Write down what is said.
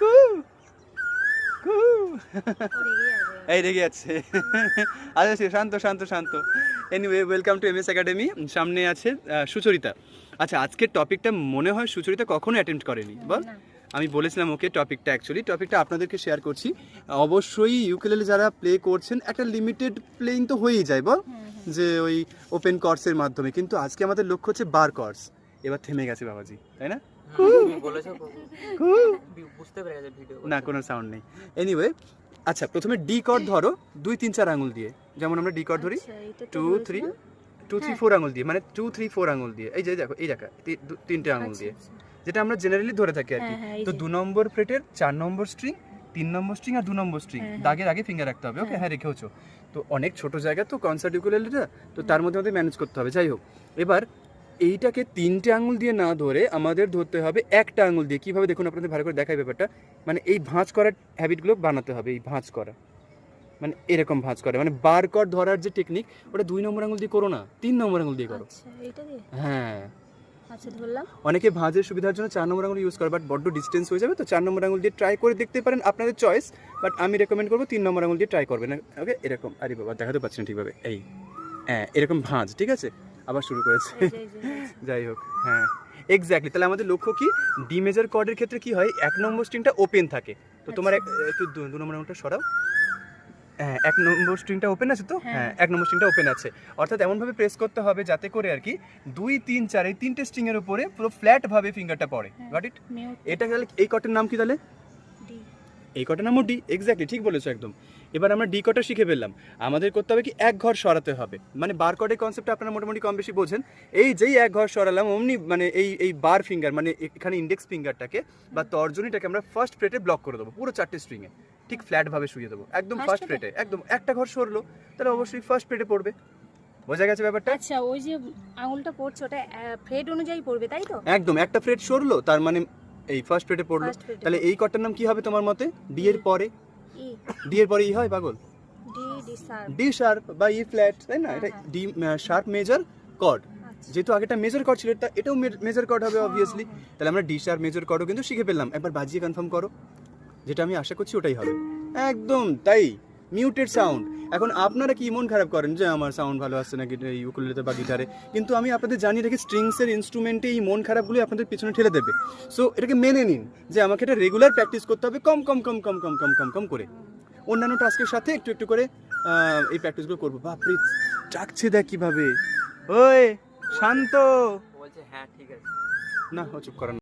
কু কু। এই রেগে যাচ্ছে। আচ্ছা শান্ত শান্ত শান্ত। Anyway welcome to M S academy সামনে আছে সুচরিতা। আচ্ছা আজকের টপিকটা মনে হয় সুচরিতা কখনো অ্যাটেম্প্ট করেনি। বল। আমি বলেছিলাম ওকে টপিকটা অ্যাকচুয়ালি টপিকটা আপনাদেরকে শেয়ার করছি। অবশ্যই ইউকেলেলে যারা প্লে করছেন একটা লিমিটেড প্লেইং তো হয়েই যায় বল। যে ওই ওপেন কোর্সের মাধ্যমে। কিন্তু আজকে আমাদের লক্ষ্য হচ্ছে বার কর্স এবার থেমে গেছে বাবাজি তাই না? না কোনো সাউন্ড নেই। এনিওয়ে আচ্ছা প্রথমে ডি কর্ড ধরো দুই তিন চার আঙুল দিয়ে। যেমন আমরা ডি কর্ড ধরি আচ্ছা, two three two three. Four আঙুল দিয়ে মানে টু থ্রি ফোর আঙুল দিয়ে। এই যে দেখো এই জায়গা দু- তিনটে আঙুল দিয়ে। যেটা আমরা জেনারেলি ধরে থাকি আর কি। আচ্ছা, হ্যাঁ, হ্যাঁ, তো দু নম্বর প্লেটের চার নম্বর স্ট্রিং তিন নম্বর স্ট্রিং আর দু নম্বর স্ট্রিং। দাগের আগে ফিঙ্গার রাখতে হবে। ওকে হ্যাঁ। হ্যাঁ রেখেওছো তো অনেক ছোট জায়গা তো কনসার্ট ইউকুলেলেটা তো তার মধ্যে আমাদের ম্যানেজ করতে হবে। যাই হোক এবার এইটাকে তিনটে আঙুল দিয়ে না ধরে আমাদের ধরতে হবে একটা আঙুল দিয়ে। কীভাবে দেখুন আপনাদের ভালো করে দেখাই ব্যাপারটা। মানে এই ভাঁজ করার হ্যাবিটগুলো বানাতে হবে এই ভাঁজ করা। মানে এরকম ভাঁজ করা। মানে বার কর ধরার যে টেকনিক ওটা দুই নম্বর আঙুল দিয়ে করো না তিন নম্বর আঙুল দিয়ে করো। আচ্ছা হ্যাঁ। আচ্ছা অনেকে ভাঁজের সুবিধার জন্য চার নম্বর আঙুল ইউজ করে বাট বড্ড ডিস্টেন্স হয়ে যাবে তো চার নম্বর আঙুল দিয়ে ট্রাই করে দেখতে পারেন আপনাদের চয়েস বাট আমি রেকমেন্ড করব তিন নম্বর আঙুল দিয়ে ট্রাই করবেন। ওকে এরকম। আরে বাবা দেখাতে পাচ্ছি না ঠিকভাবে। এই হ্যাঁ এরকম ভাঁজ ঠিক আছে? আবার শুরু করেছে। যাই হোক হ্যাঁ। এক্স্যাক্টলি তাহলে আমাদের লক্ষ্য কি? ডি মেজার কর্ডের ক্ষেত্রে কি হয়? এক নম্বর স্ট্রিংটা ওপেন থাকে। তো তোমার এক- একটু দু নম্বর আঙুলটা সরাও। হ্যাঁ এক নম্বর স্ট্রিংটা ওপেন আছে তো? হ্যাঁ। হ্যাঁ এক নম্বর স্ট্রিংটা ওপেন আছে। অর্থাৎ এমনভাবে প্রেস করতে হবে যাতে করে আর কি দুই তিন চার এই তিনটে স্ট্রিংয়ের উপরে পুরো ফ্ল্যাট ভাবে ফিঙ্গারটা পড়ে। হ্যাঁ। গট ইট এটা তাহলে এই কটের নাম কি তাহলে? এই কটার নামও ডি এক্স্যাক্টলি ঠিক বলেছ একদম। এবার আমরা ডি কটা শিখে ফেললাম। আমাদের করতে হবে কি এক ঘর সরাতে হবে। মানে বার কটের কনসেপ্ট আপনারা মোটামুটি কম বেশি বোঝেন। এই যেই এক ঘর সরালাম অমনি মানে এই এই বার ফিঙ্গার মানে এখানে ইন্ডেক্স ফিঙ্গারটাকে বা তর্জনীটাকে আমরা ফার্স্ট প্লেটে ব্লক করে দেবো পুরো চারটে স্ট্রিংয়ে ঠিক ফ্ল্যাটভাবে শুয়ে দেবো একদম ফার্স্ট? প্লেটে একদম একটা ঘর সরলো তাহলে অবশ্যই ফার্স্ট প্লেটে পড়বে। বোঝা গেছে ব্যাপারটা? আচ্ছা ওই যে আঙুলটা পড়ছে ওটা ফ্রেড অনুযায়ী পড়বে তাই তো? একদম একটা ফ্লেট সরলো তার মানে এই ফার্স্ট প্লেটে পড়ল। তাহলে এই কটার নাম কি হবে তোমার মতে? ডি এর পরে? ডি এর পরে ই হয় পাগল? ডি শার্প বা ই ফ্ল্যাট তাই না? হ্যাঁ, এটা হ্যাঁ। ডি শার্প মেজর কর্ড যেহেতু আগেটা মেজর কর্ড ছিল এটা এটাও মেজর কর্ড হবে হ্যাঁ, অবভিয়াসলি হ্যাঁ। তাহলে আমরা ডি শার্প মেজর কর্ডও কিন্তু শিখে ফেললাম। একবার বাজিয়ে কনফার্ম করো। যেটা আমি আশা করছি ওটাই হবে। একদম তাই। মিউটেড সাউন্ড এখন আপনারা কি মন খারাপ করেন যে আমার সাউন্ড ভালো আসছে না গিটার ইউকুলেলেতে বা গিটারে কিন্তু আমি আপনাদের জানিয়ে রাখি স্ট্রিংসের ইনস্ট্রুমেন্টে এই মন খারাপগুলো আপনাদের পিছনে ঠেলে দেবে। সো এটাকে মেনে নিন যে আমাকে এটা রেগুলার প্র্যাকটিস করতে হবে কম কম কম কম কম কম কম কম করে। অন্যান্য টাস্কের সাথে একটু একটু করে এই প্র্যাকটিসগুলো করব। বাপরে ডাকছে দেখ কীভাবে। ওই শান্ত। বলছে হ্যাঁ ঠিক আছে। না ও চুপ করেন